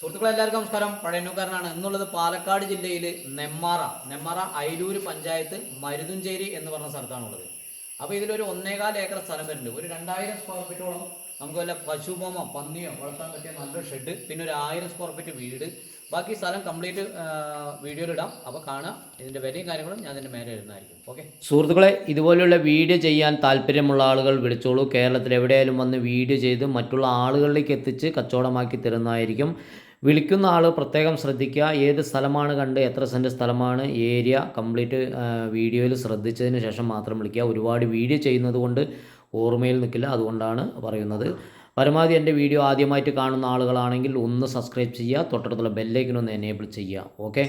സുഹൃത്തുക്കളെ എല്ലാവർക്കും നമസ്കാരം. പഴയന്നൂക്കാരനാണ് എന്നുള്ളത് പാലക്കാട് ജില്ലയിൽ നെമ്മാറ. നെമ്മാറ അയിലൂര് പഞ്ചായത്ത് മരുതുഞ്ചേരി എന്ന് പറഞ്ഞ സ്ഥലത്താണുള്ളത്. അപ്പോൾ ഇതിലൊരു ഒന്നേകാൽ ഏക്കർ സ്ഥലം വരുന്നുണ്ട്. ഒരു രണ്ടായിരം സ്ക്വയർ ഫീറ്റോളം നമുക്ക് വല്ല പശുപോമോ പന്നിയോ വളർത്താൻ പറ്റിയ നല്ലൊരു ഷെഡ് പിന്നെ ഒരു ആയിരം സ്ക്വയർ ഫീറ്റ് വീട്. ബാക്കി സ്ഥലം കംപ്ലീറ്റ് വീഡിയോയിൽ ഇടാം. അപ്പോൾ കാണാം. ഇതിന്റെ വിലയും കാര്യങ്ങളും ഞാൻ ഇതിന്റെ മേലെ എഴുതുന്നതായിരിക്കും. ഓക്കെ? സുഹൃത്തുക്കളെ ഇതുപോലെയുള്ള വീഡിയോ ചെയ്യാൻ താല്പര്യമുള്ള ആളുകൾ വിളിച്ചോളൂ. കേരളത്തിൽ എവിടെയായാലും വന്ന് വീഡിയോ ചെയ്ത് മറ്റുള്ള ആളുകളിലേക്ക് എത്തിച്ച് കച്ചവടമാക്കി തരുന്നതായിരിക്കും. വിളിക്കുന്ന ആൾ പ്രത്യേകം ശ്രദ്ധിക്കുക. ഏത് സ്ഥലമാണ് കണ്ട് എത്ര സെന്റ് സ്ഥലമാണ് ഏരിയ കംപ്ലീറ്റ് വീഡിയോയിൽ ശ്രദ്ധിച്ചതിന് ശേഷം മാത്രം വിളിക്കുക. ഒരുപാട് വീഡിയോ ചെയ്യുന്നത് കൊണ്ട് ഓർമ്മയിൽ നിൽക്കില്ല അതുകൊണ്ടാണ് പറയുന്നത്. പരമാവധി എന്റെ വീഡിയോ ആദ്യമായിട്ട് കാണുന്ന ആളുകളാണെങ്കിൽ ഒന്ന് സബ്സ്ക്രൈബ് ചെയ്യുക തൊട്ടടുത്തുള്ള ബെല്ലേക്കിനൊന്ന് എനേബിൾ ചെയ്യുക. ഓക്കെ?